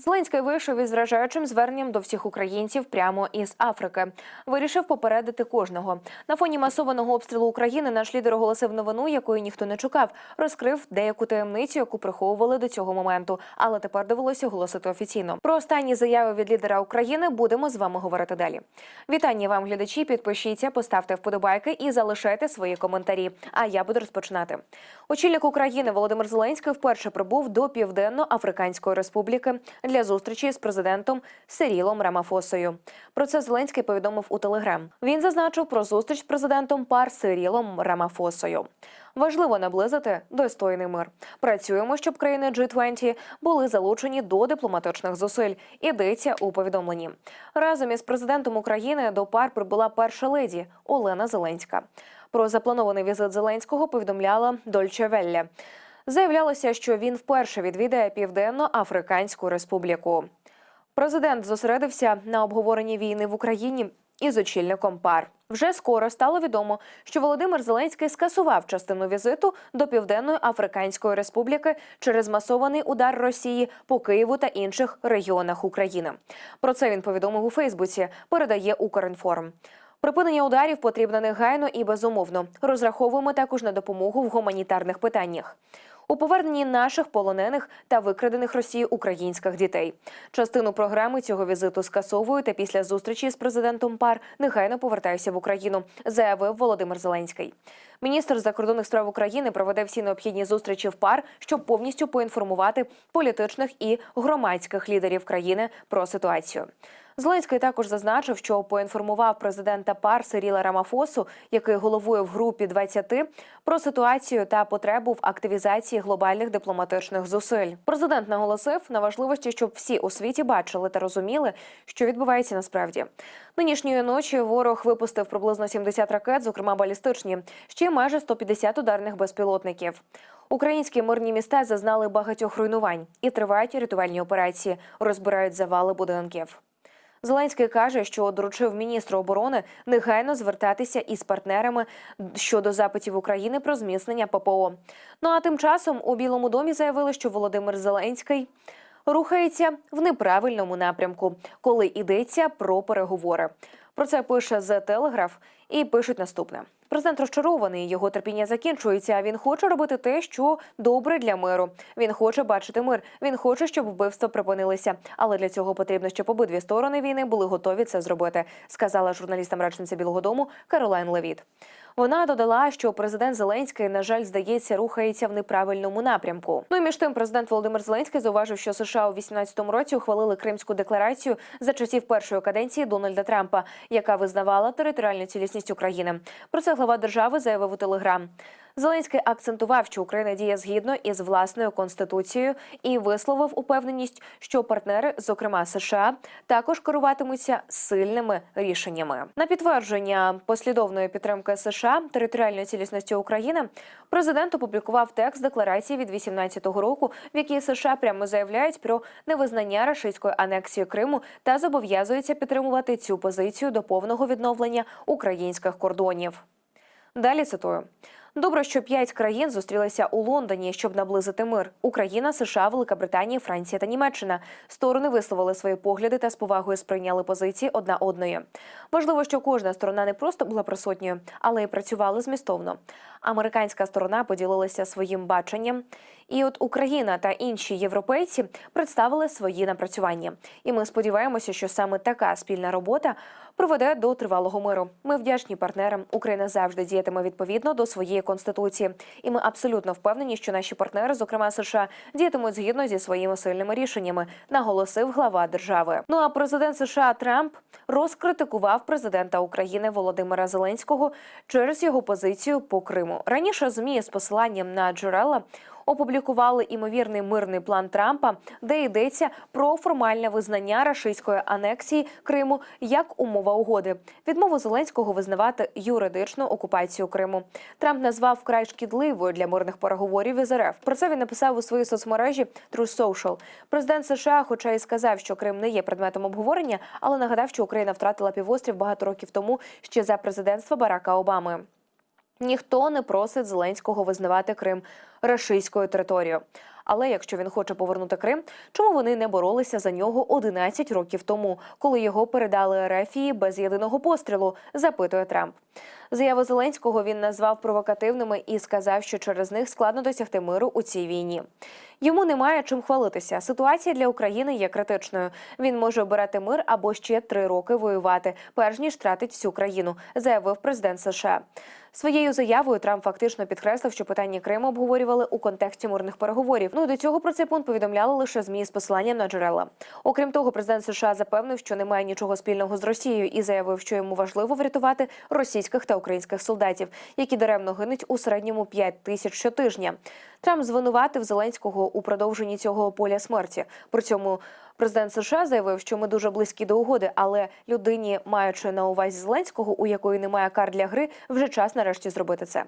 Зеленський вийшов із вражаючим зверненням до всіх українців прямо із Африки. Вирішив попередити кожного. На фоні масованого обстрілу України наш лідер оголосив новину, якої ніхто не чекав. Розкрив деяку таємницю, яку приховували до цього моменту, але тепер довелося оголосити офіційно. Про останні заяви від лідера України будемо з вами говорити далі. Вітання вам, глядачі. Підпишіться, поставте вподобайки і залишайте свої коментарі. А я буду розпочинати. Очільник України Володимир Зеленський вперше прибув до Південно-Африканської Республіки для зустрічі з президентом Сирілом Рамафосою. Про це Зеленський повідомив у Телеграм. Він зазначив про зустріч з президентом пар Сирілом Рамафосою. Важливо наблизити достойний мир. Працюємо, щоб країни G20 були залучені до дипломатичних зусиль. Ідеться у повідомленні. Разом із президентом України до пар прибула перша леді Олена Зеленська. Про запланований візит Зеленського повідомляла Дольче Велле. Заявлялося, що він вперше відвідає Південно-Африканську Республіку. Президент зосередився на обговоренні війни в Україні із очільником пар. Вже скоро стало відомо, що Володимир Зеленський скасував частину візиту до Південної Африканської Республіки через масований удар Росії по Києву та інших регіонах України. Про це він повідомив у Фейсбуці. Передає Укрінформ. Припинення ударів потрібно негайно і безумовно. Розраховуємо також на допомогу в гуманітарних питаннях. У поверненні наших полонених та викрадених Росією українських дітей. Частину програми цього візиту скасовую та після зустрічі з президентом пар негайно повертаюся в Україну, заявив Володимир Зеленський. Міністр закордонних справ України проведе всі необхідні зустрічі в пар, щоб повністю поінформувати політичних і громадських лідерів країни про ситуацію. Зеленський також зазначив, що поінформував президента пар Сиріла Рамафосу, який головує в групі 20, про ситуацію та потребу в активізації глобальних дипломатичних зусиль. Президент наголосив на важливості, щоб всі у світі бачили та розуміли, що відбувається насправді. Нинішньої ночі ворог випустив приблизно 70 ракет, зокрема балістичні, ще майже 150 ударних безпілотників. Українські мирні міста зазнали багатьох руйнувань і тривають рятувальні операції, розбирають завали будинків. Зеленський каже, що доручив міністру оборони негайно звертатися із партнерами щодо запитів України про зміцнення ППО. Ну а тим часом у Білому домі заявили, що Володимир Зеленський рухається в неправильному напрямку, коли йдеться про переговори. Про це пише The Telegraph і пишуть наступне. Президент розчарований, його терпіння закінчується. Він хоче робити те, що добре для миру. Він хоче бачити мир. Він хоче, щоб вбивства припинилися. Але для цього потрібно, щоб обидві сторони війни були готові це зробити, сказала журналістам речниця Білого Дому Каролайн Левіт. Вона додала, що президент Зеленський, на жаль, здається, рухається в неправильному напрямку. Ну і між тим, президент Володимир Зеленський зауважив, що США у 18-му році ухвалили Кримську декларацію за часів першої каденції Дональда Трампа, яка визнавала територіальну цілісність України. Про це глава держави заявив у Телеграм. Зеленський акцентував, що Україна діє згідно із власною конституцією і висловив упевненість, що партнери, зокрема США, також керуватимуться сильними рішеннями. На підтвердження послідовної підтримки США територіальної цілісності України президент опублікував текст декларації від 18 року, в якій США прямо заявляють про невизнання рашистської анексії Криму та зобов'язуються підтримувати цю позицію до повного відновлення українських кордонів. Далі цитую. Добре, що п'ять країн зустрілися у Лондоні, щоб наблизити мир. Україна, США, Велика Британія, Франція та Німеччина. Сторони висловили свої погляди та з повагою сприйняли позиції одна одної. Важливо, що кожна сторона не просто була присутньою, але й працювала змістовно. Американська сторона поділилася своїм баченням. І от Україна та інші європейці представили свої напрацювання. І ми сподіваємося, що саме така спільна робота приведе до тривалого миру. Ми вдячні партнерам. Україна завжди діятиме відповідно до своєї конституції. І ми абсолютно впевнені, що наші партнери, зокрема США, діятимуть згідно зі своїми сильними рішеннями, наголосив глава держави. Ну а президент США Трамп розкритикував президента України Володимира Зеленського через його позицію по Криму. Раніше змі з посиланням на джерела опублікували імовірний мирний план Трампа, де йдеться про формальне визнання рашистської анексії Криму як умова угоди, відмову Зеленського визнавати юридичну окупацію Криму. Трамп назвав вкрай шкідливою для мирних переговорів із РФ. Про це він написав у своїй соцмережі True Social. Президент США, хоча і сказав, що Крим не є предметом обговорення, але нагадав, що Україна втратила півострів багато років тому ще за президентства Барака Обами. Ніхто не просить Зеленського визнавати Крим рашистською територією. Але якщо він хоче повернути Крим, чому вони не боролися за нього 11 років тому, коли його передали Рефії без єдиного пострілу? запитує Трамп. Заяви Зеленського він назвав провокативними і сказав, що через них складно досягти миру у цій війні. Йому немає чим хвалитися. Ситуація для України є критичною. Він може обирати мир або ще три роки воювати, перш ніж тратить всю країну, заявив президент США. Своєю заявою Трамп фактично підкреслив, що питання Криму обговорювали у контексті мирних переговорів. Ну до цього про цей пункт повідомляли лише змі з посиланням на джерела. Окрім того, президент США запевнив, що немає нічого спільного з Росією і заявив, що йому важливо врятувати російських та українських солдатів, які даремно гинуть у середньому 5 тисяч щотижня. Трамп звинуватив Зеленського у продовженні цього поля смерті. При цьому Президент США заявив, що ми дуже близькі до угоди, але людині, маючи на увазі Зеленського, у якої немає кар для гри, вже час нарешті зробити це.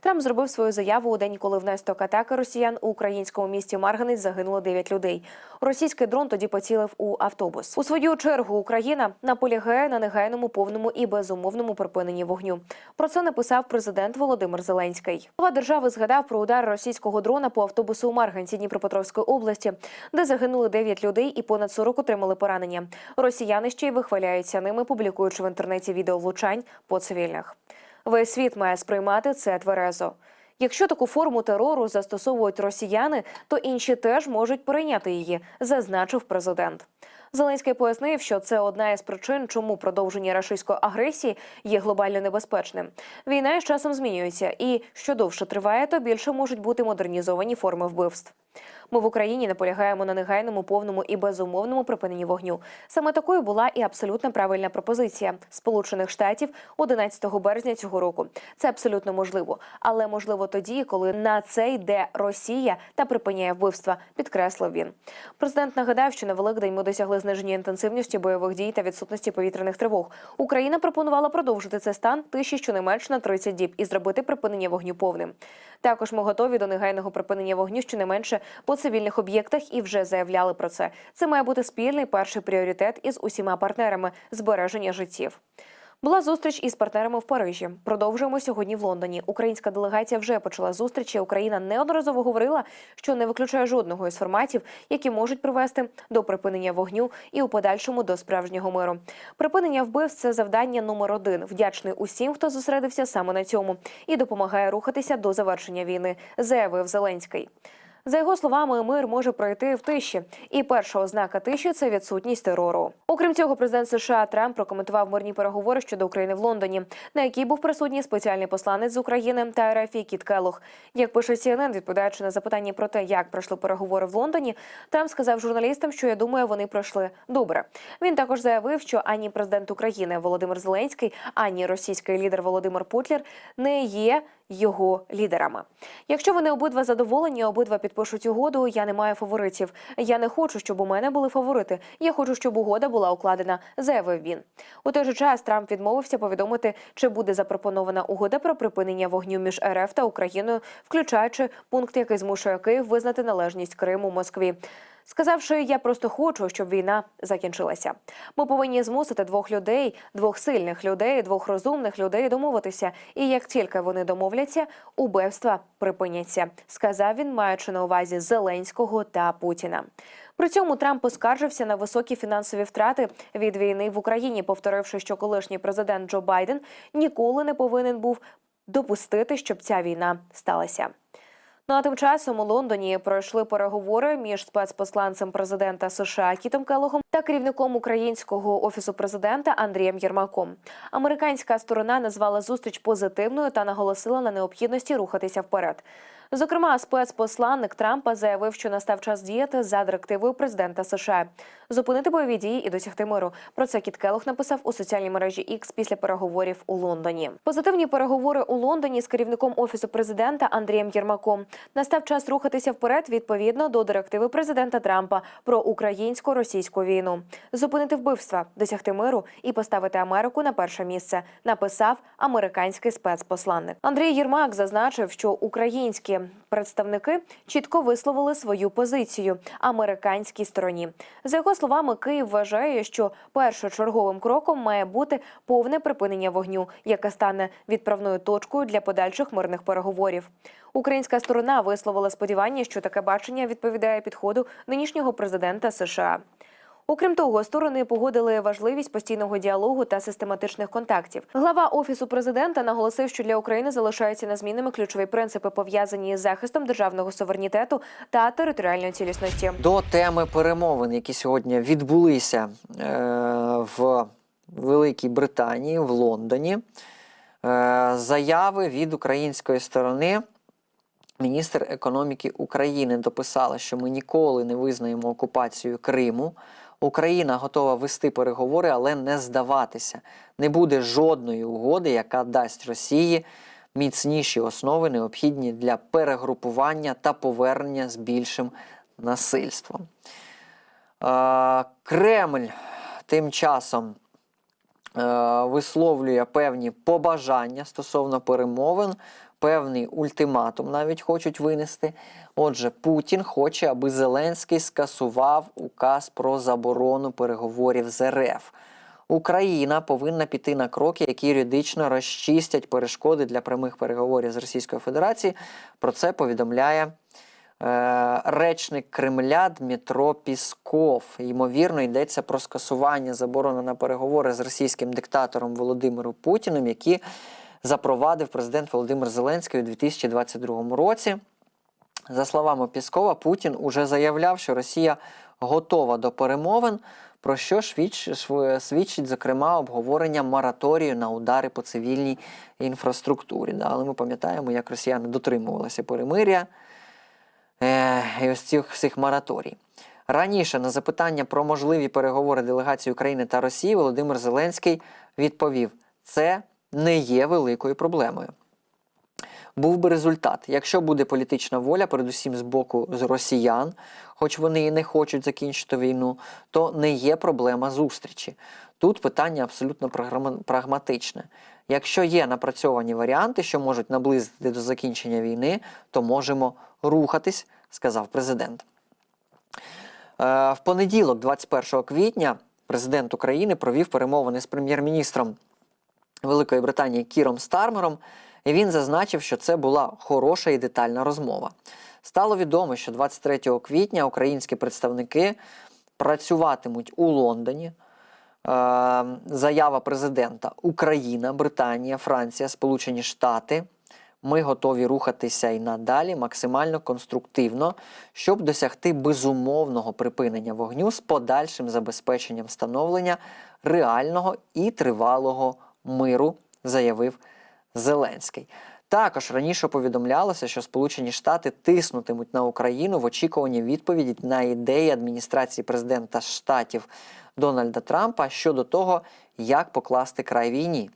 Трамп зробив свою заяву у день, коли внаслідок атаки росіян у українському місті Марганець загинуло 9 людей. Російський дрон тоді поцілив у автобус. У свою чергу Україна наполягає на негайному повному і безумовному припиненні вогню. Про це написав президент Володимир Зеленський. Глава держави згадав про удар російського дрона по автобусу у Марганці Дніпропетровської області, де загинули 9 людей і понад 40 отримали поранення. Росіяни ще й вихваляються ними, публікуючи в інтернеті відео влучань по цивільних. Весь світ має сприймати це тверезо. Якщо таку форму терору застосовують росіяни, то інші теж можуть перейняти її, зазначив президент. Зеленський пояснив, що це одна із причин, чому продовження рашистської агресії є глобально небезпечним. Війна з часом змінюється, і що довше триває, то більше можуть бути модернізовані форми вбивств. Ми в Україні наполягаємо на негайному, повному і безумовному припиненні вогню. Саме такою була і абсолютно правильна пропозиція Сполучених Штатів 11 березня цього року. Це абсолютно можливо, але можливо тоді, коли на це йде Росія та припиняє вбивства, підкреслив він. Президент нагадав, що на Великдень ми досягли зниження інтенсивності бойових дій та відсутності повітряних тривог. Україна пропонувала продовжити цей стан тиші щонайменш на 30 діб і зробити припинення вогню повним. Також ми готові до негайного припинення вогню щонайменше по цивільних об'єктах і вже заявляли про це. Це має бути спільний перший пріоритет із усіма партнерами збереження життів. Була зустріч із партнерами в Парижі. Продовжуємо сьогодні в Лондоні. Українська делегація вже почала зустрічі. Україна неодноразово говорила, що не виключає жодного із форматів, які можуть привести до припинення вогню і у подальшому до справжнього миру. Припинення вбивств – це завдання номер один. Вдячний усім, хто зосередився саме на цьому, і допомагає рухатися до завершення війни, заявив Зеленський. За його словами, мир може пройти в тиші, і перша ознака тиші це відсутність терору. Окрім цього, президент США Трамп прокоментував мирні переговори щодо України в Лондоні, на якій був присутній спеціальний посланець з України та РФ Кіт Келлог. Як пише CNN, відповідаючи на запитання про те, як пройшли переговори в Лондоні, Трамп сказав журналістам, що я думаю, вони пройшли добре. Він також заявив, що ані президент України Володимир Зеленський, ані російський лідер Володимир Путлер не є його лідерами. Якщо вони обидва задоволені, обидва підпишуть угоду. Я не маю фаворитів. Я не хочу, щоб у мене були фаворити. Я хочу, щоб угода була укладена, заявив він. У той же час Трамп відмовився повідомити, чи буде запропонована угода про припинення вогню між РФ та Україною, включаючи пункт, який змушує Київ визнати належність Криму Москві. Сказавши, я просто хочу, щоб війна закінчилася. Ми повинні змусити двох людей, двох сильних людей, двох розумних людей домовитися. І як тільки вони домовляться, убивства припиняться, сказав він, маючи на увазі Зеленського та Путіна. При цьому Трамп поскаржився на високі фінансові втрати від війни в Україні, повторивши, що колишній президент Джо Байден ніколи не повинен був допустити, щоб ця війна сталася. Ну а тим часом у Лондоні пройшли переговори між спецпосланцем президента США Кітом Келогом та керівником українського офісу президента Андрієм Єрмаком. Американська сторона назвала зустріч позитивною та наголосила на необхідності рухатися вперед. Зокрема, спецпосланник Трампа заявив, що настав час діяти за директивою президента США, зупинити бойові дії і досягти миру. Про це Кіт Келох написав у соціальній мережі X після переговорів у Лондоні. Позитивні переговори у Лондоні з керівником офісу президента Андрієм Єрмаком. Настав час рухатися вперед відповідно до директиви президента Трампа про українсько-російську війну, зупинити вбивства, досягти миру і поставити Америку на перше місце. Написав американський спецпосланник. Андрій Єрмак зазначив, що українські Представники чітко висловили свою позицію американській стороні. За його словами, Київ вважає, що першочерговим кроком має бути повне припинення вогню, яке стане відправною точкою для подальших мирних переговорів. Українська сторона висловила сподівання, що таке бачення відповідає підходу нинішнього президента США. Окрім того, сторони погодили важливість постійного діалогу та систематичних контактів. Глава офісу президента наголосив, що для України залишаються незмінними ключові принципи, пов'язані з захистом державного суверенітету та територіальної цілісності. До теми перемовин, які сьогодні відбулися е, в Великій Британії, в Лондоні, е, заяви від української сторони. Міністр економіки України дописала, що ми ніколи не визнаємо окупацію Криму. Україна готова вести переговори, але не здаватися. Не буде жодної угоди, яка дасть Росії міцніші основи, необхідні для перегрупування та повернення з більшим насильством. Кремль тим часом е, висловлює певні побажання стосовно перемовин, певний ультиматум навіть хочуть винести. Отже, Путін хоче, аби Зеленський скасував указ про заборону переговорів з РФ. Україна повинна піти на кроки, які юридично розчистять перешкоди для прямих переговорів з Російською Федерацією. Про це повідомляє е, речник Кремля Дмитро Пісков. Ймовірно, йдеться про скасування заборони на переговори з російським диктатором Володимиром Путіним, які запровадив президент Володимир Зеленський у 2022 році. За словами Піскова, Путін уже заявляв, що Росія готова до перемовин, про що свідчить, зокрема, обговорення мораторію на удари по цивільній інфраструктурі. Але ми пам'ятаємо, як росіяни дотримувалися перемиря е, і ось цих всіх мораторій. Раніше на запитання про можливі переговори делегації України та Росії Володимир Зеленський відповів: це не є великою проблемою. Був би результат, якщо буде політична воля, передусім з боку з росіян, хоч вони і не хочуть закінчити війну, то не є проблема зустрічі. Тут питання абсолютно прагматичне. Якщо є напрацьовані варіанти, що можуть наблизити до закінчення війни, то можемо рухатись, сказав президент. Е, В понеділок, 21 квітня, президент України провів перемовини з прем'єр-міністром Великої Британії Кіром Стармером, він зазначив, що це була хороша і детальна розмова. Стало відомо, що 23 квітня українські представники працюватимуть у Лондоні. Е, Заява президента Україна, Британія, Франція, Сполучені Штати. Ми готові рухатися і надалі максимально конструктивно, щоб досягти безумовного припинення вогню з подальшим забезпеченням встановлення реального і тривалого миру, заявив Зеленський. Також раніше повідомлялося, що Сполучені Штати тиснутимуть на Україну в очікуванні відповіді на ідеї адміністрації президента Штатів Дональда Трампа щодо того, як покласти край війні.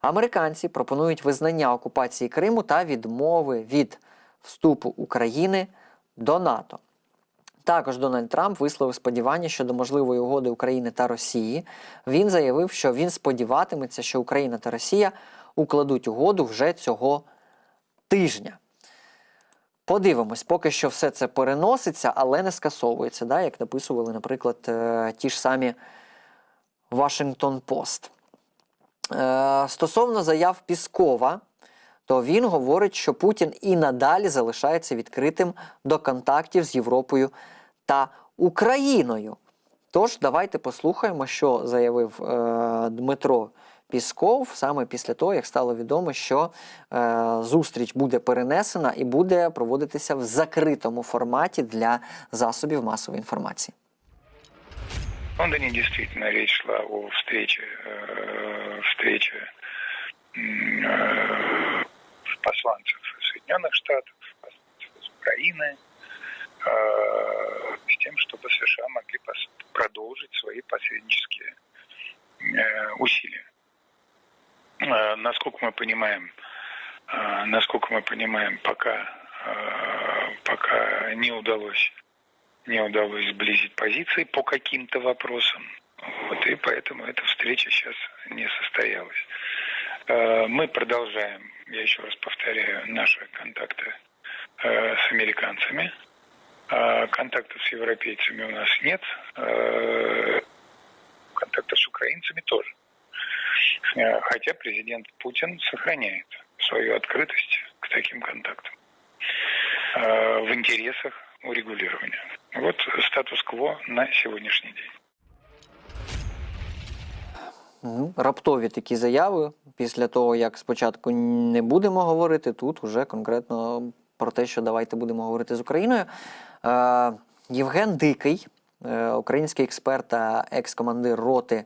Американці пропонують визнання окупації Криму та відмови від вступу України до НАТО. Також Дональд Трамп висловив сподівання щодо можливої угоди України та Росії. Він заявив, що він сподіватиметься, що Україна та Росія укладуть угоду вже цього тижня. Подивимось, поки що все це переноситься, але не скасовується, да, як написували, наприклад, е, ті ж самі Washington Post. Е, Стосовно заяв Піскова, то він говорить, що Путін і надалі залишається відкритим до контактів з Європою та Україною. Тож, давайте послухаємо, що заявив е, Дмитро Пісков саме після того, як стало відомо, що е, зустріч буде перенесена і буде проводитися в закритому форматі для засобів масової інформації. В Лондоне действительно речь шла о встрече, э, встрече м, э, посланцев Соединенных Штатов, посланцев из Украины, э, с тем, чтобы США могли продолжить свои посреднические э, усилия. Э, Насколько мы понимаем, э, насколько мы понимаем, пока, э, пока не удалось не удалось сблизить позиции по каким-то вопросам. Вот, и поэтому эта встреча сейчас не состоялась. Э, Мы продолжаем, я еще раз повторяю, наши контакты э, с американцами. А контактов с европейцами у нас нет. Э, контактов с украинцами тоже. Э, Хотя президент Путин сохраняет свою открытость к таким контактам э, в интересах урегулирования. Вот статус-кво на сегодняшний день. Ну, раптові такі заяви після того, як спочатку не будемо говорити, тут уже конкретно про те, що давайте будемо говорити з Україною. Е, Євген Дикий, е, український експерт та екс-командир роти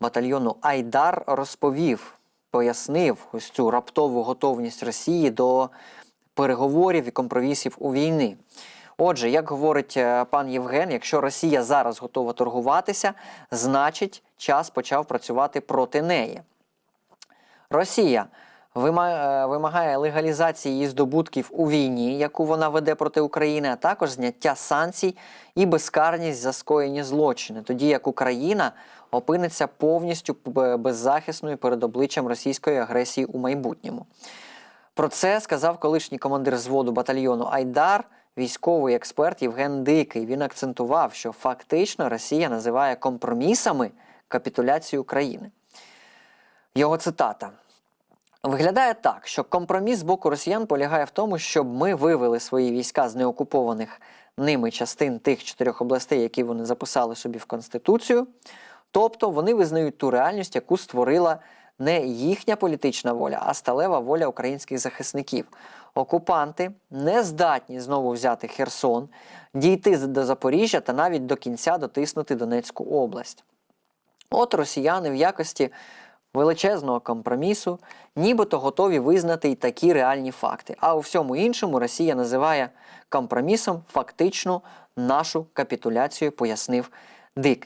батальйону Айдар, розповів, пояснив ось цю раптову готовність Росії до переговорів і компромісів у війни. Отже, як говорить е, пан Євген, якщо Росія зараз готова торгуватися, значить час почав працювати проти неї. Росія вимагає легалізації її здобутків у війні, яку вона веде проти України, а також зняття санкцій і безкарність за скоєні злочини, тоді як Україна опиниться повністю беззахисною перед обличчям російської агресії у майбутньому. Про це сказав колишній командир зводу батальйону Айдар, військовий експерт Євген Дикий. Він акцентував, що фактично Росія називає компромісами капітуляцію України. Його цитата. Виглядає так, що компроміс з боку росіян полягає в тому, щоб ми вивели свої війська з неокупованих ними частин тих чотирьох областей, які вони записали собі в Конституцію. Тобто вони визнають ту реальність, яку створила не їхня політична воля, а сталева воля українських захисників. Окупанти не здатні знову взяти Херсон, дійти до Запоріжжя та навіть до кінця дотиснути Донецьку область. От росіяни в якості величезного компромісу, нібито готові визнати й такі реальні факти. А у всьому іншому Росія називає компромісом фактично нашу капітуляцію, пояснив Дикий.